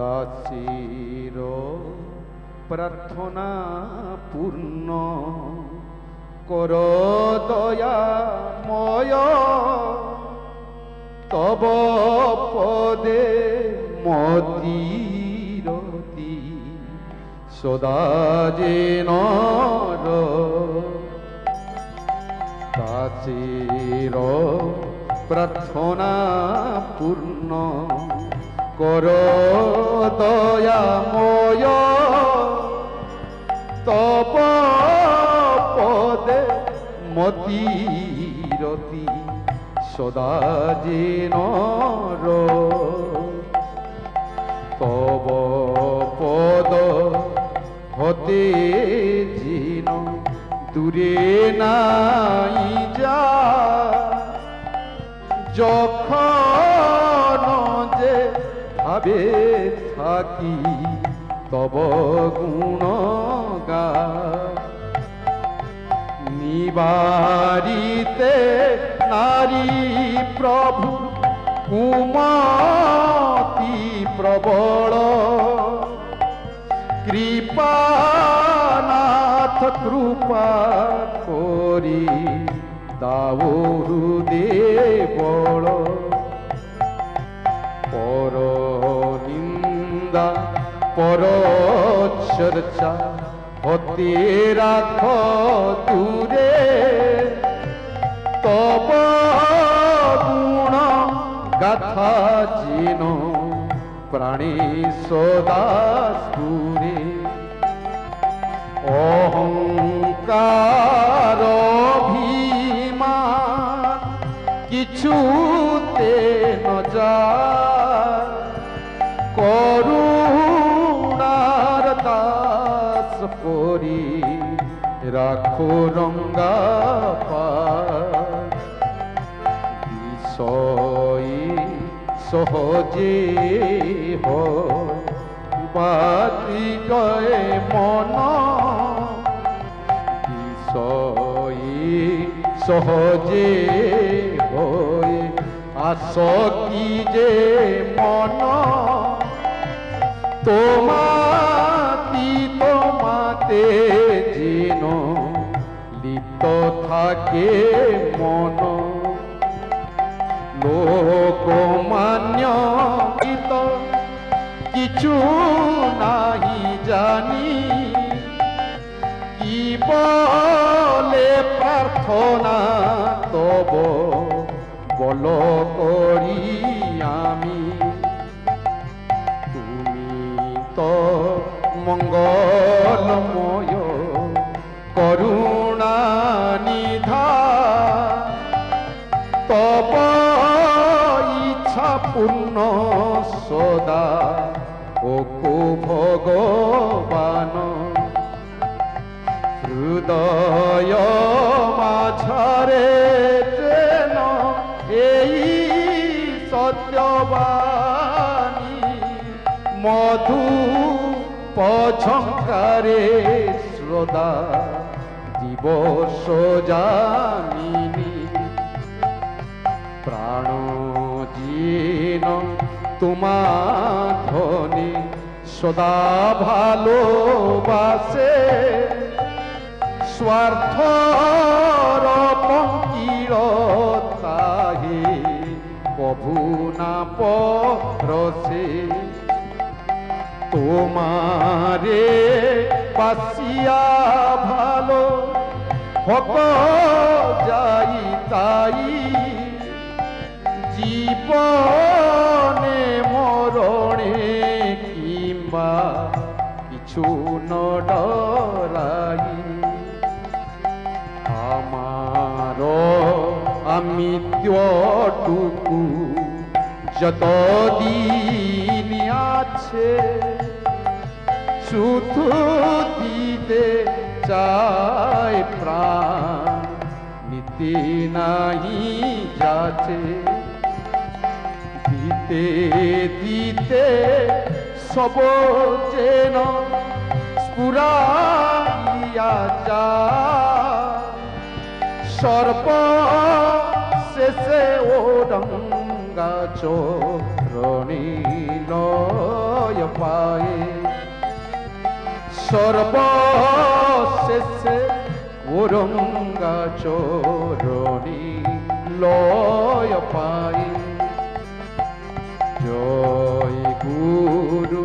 দাসীর প্রার্থনা পূর্ণ। কর দয়াময় তব পদে মতিরতি। সদা যেন দাসীর প্রার্থনা পূর্ণ। কর দয়াময় তব পদে মতিরতি সদা যেন তব পদ হতে যেন দূরে নাই যা। যখন যে ভাবে থাকি, তব গুণ গা নিবারিতে নারী প্রভু, কুমতি প্রবল। কৃপানাথ কৃপা করি, দাও হৃদেবল পর নিন্দা পর চর্চা হতে রাখ দূরে। তব গুণ গাথা জিন প্রাণী সদা সুরে অহংকার অভিমান কিছুতে ন করি, রাখো রঙ্গা বিষয় সহজে বাতি গয়ে মন। বিষয় সহজে হয়ে আসকি যে মন। তোমাতি তোমাতে যেন লিপ্ত থাকে মন। লোকমান্য গীত কিছু নাহি জানি। কি বলে প্রার্থনা তব বল করি। মঙ্গলময় করুণা নিধা। তব ইচ্ছা পূর্ণ সদা। ও ভগবান। হৃদয় মাঝরে যেন এই সত্যবাণী মধু পঝঙ্কারে শ্রদা দিবস জামিনী প্রাণ জিন তোমা ধনে সদা ভালোবাসে স্বার্থ পঙ্কির কভু না পরসে। তোমারে পাশিয়া ভালো হক যাই তাই জীবনে মরণে কিংবা কিছু ন ডরাই আমার আমিত্বটুকু যত দিন আছে শুধু দিতে চায় প্রাণ। নিতে নাহি যাচ্ছে দিতে দিতে সব যেন স্ফুরাইয়া যা সর্ব শেষে ও রঙ্গা চরণী লয় পায়ে। সর্বশেষে ওরঙ্গা চরণী লয় পায়ে জয় গুরু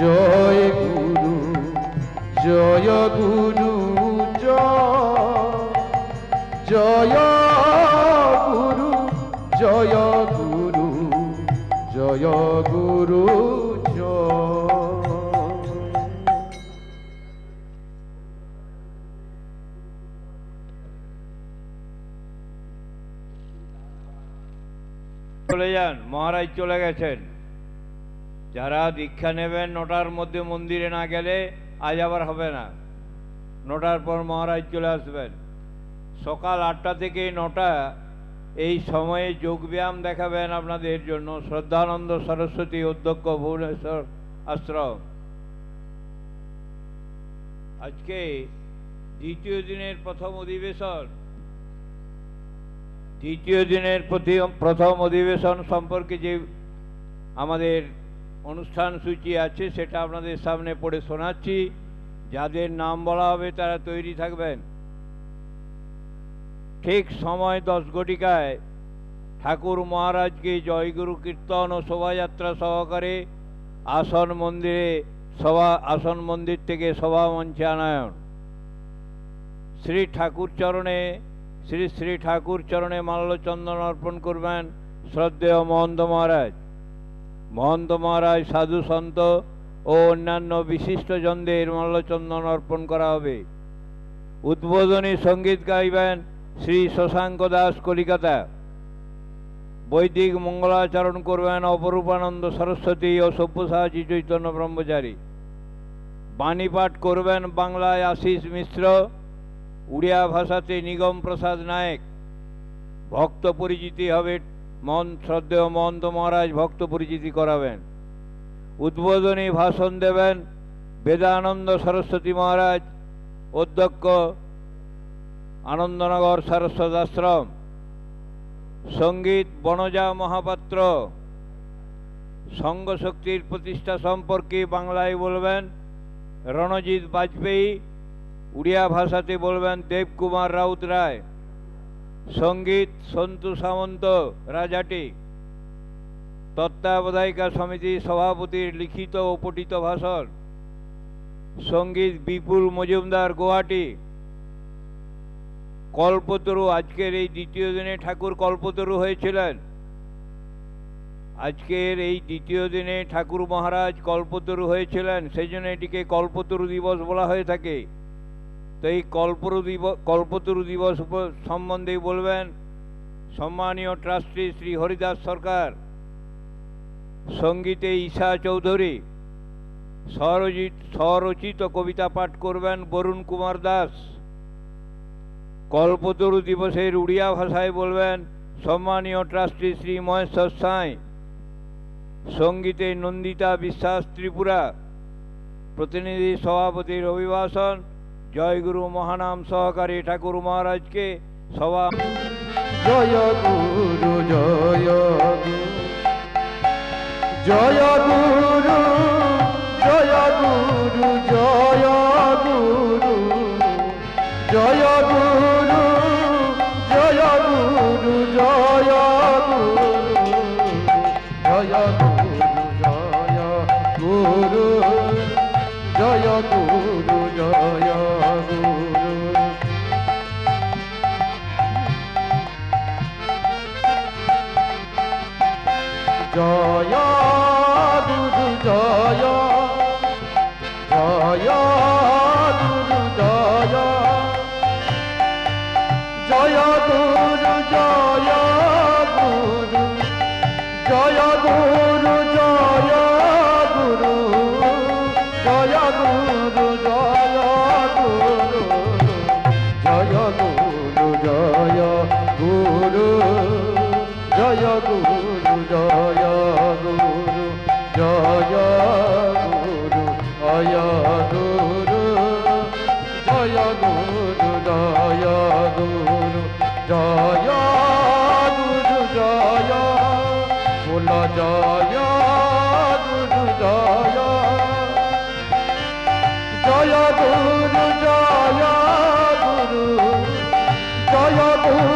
জয় গুরু জয় গুরু জয় গুরু জয় গুরু জয় গুরু। মহারাজ চলে গেছেন। যারা দীক্ষা নেবেন, নটার মধ্যে মন্দিরে না গেলে আজ আবার হবে না। নটার পর মহারাজ চলে আসবেন। সকাল আটটা থেকে নটা, এই সময়ে যোগব্যায়াম দেখাবেন আপনাদের জন্য। শ্রদ্ধানন্দ সরস্বতী অধ্যক্ষ ভুবনেশ্বর আশ্রম। আজকে দ্বিতীয় দিনের প্রথম অধিবেশন। দ্বিতীয় দিনের প্রথম অধিবেশন সম্পর্কে যে আমাদের অনুষ্ঠান সূচি আছে, সেটা আপনাদের সামনে পড়ে শোনাচ্ছি। যাদের নাম বলা হবে, তারা তৈরি থাকবেন। ঠিক সময় দশ ঘটিকায় ঠাকুর মহারাজকে জয়গুরু কীর্তন ও শোভাযাত্রা সহকারে আসন মন্দিরে সভা, আসন মন্দির থেকে সভা মঞ্চে আনায়ন শ্রী ঠাকুর চরণে শ্রী শ্রী ঠাকুর চরণে মাল্যচন্দন অর্পণ করবেন শ্রদ্ধেয় মহন্ত মহারাজ। মহন্ত মহারাজ, সাধু সন্ত ও অন্যান্য বিশিষ্টজনদের মাল্যচন্দন অর্পণ করা হবে। উদ্বোধনী সংগীত গাইবেন শ্রী শশাঙ্ক দাস কলিকাতা। বৈদিক মঙ্গলাচরণ করবেন অপরূপানন্দ সরস্বতী ও সব্যসাচী চৈতন্য ব্রহ্মচারী। বাণী পাঠ করবেন বাংলায় আশিস মিশ্র। উড়িয়া ভাষাতে নিগম প্রসাদ নায়েক। ভক্ত পরিচিতি হবে মন, শ্রদ্ধেয় মহন্ত মহারাজ ভক্ত পরিচিতি করাবেন। উদ্বোধনী ভাষণ দেবেন বেদানন্দ সরস্বতী মহারাজ, অধ্যক্ষ আনন্দনগর সরস্বত আশ্রম, সংগীত বনজা মহাপাত্র সঙ্গ শক্তির প্রতিষ্ঠা সম্পর্কে বাংলায় বলবেন রণজিৎ বাজপেয়ী উড়িয়া ভাষাতে বলবেন দেবকুমার রাউত রায়, সংগীত সন্তু সামন্ত রাজাটি, তত্ত্বাবধায়িকা সমিতি সভাপতির লিখিত ও পঠিত ভাষণ, সংগীত বিপুল মজুমদার গুয়াহাটি কল্পতরু, আজকের এই দ্বিতীয় দিনে ঠাকুর কল্পতরু হয়েছিলেন। আজকের এই দ্বিতীয় দিনে ঠাকুর মহারাজ কল্পতরু হয়েছিলেন, সেই জন্য এটিকে কল্পতরু দিবস বলা হয়ে থাকে। তো এই কল্পরু দিবস, কল্পতরু দিবস উপ- সম্বন্ধে বলবেন, সম্মানীয় ট্রাস্টি শ্রী হরিদাস সরকার, সঙ্গীতে ঈশা চৌধুরী স্বরচিত স্বরচিত কবিতা পাঠ করবেন বরুণ কুমার দাস। কল্পতরু দিবসের উড়িয়া ভাষায় বলবেন, সম্মানীয় ট্রাস্টি শ্রী মহেশ্বর সাঁই, সঙ্গীতে নন্দিতা বিশ্বাস ত্রিপুরা, প্রতিনিধি সভাপতির অভিভাষণ জয়গুরু মহানাম সহকারী ঠাকুর মহারাজকে সবা জয় গুরু জয় জয় জয় গুরু জয় গুরু জয় গুরু জয় গুরু, জয় ফুল জয় গুরু, জয় জয় গুরু জয় গুরু জয় গুরু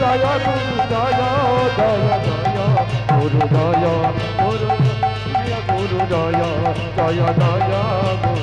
জয় গুরু জয় জয় জয় গুরু জয় গুরু জয় গুরু জয় জয় গুরু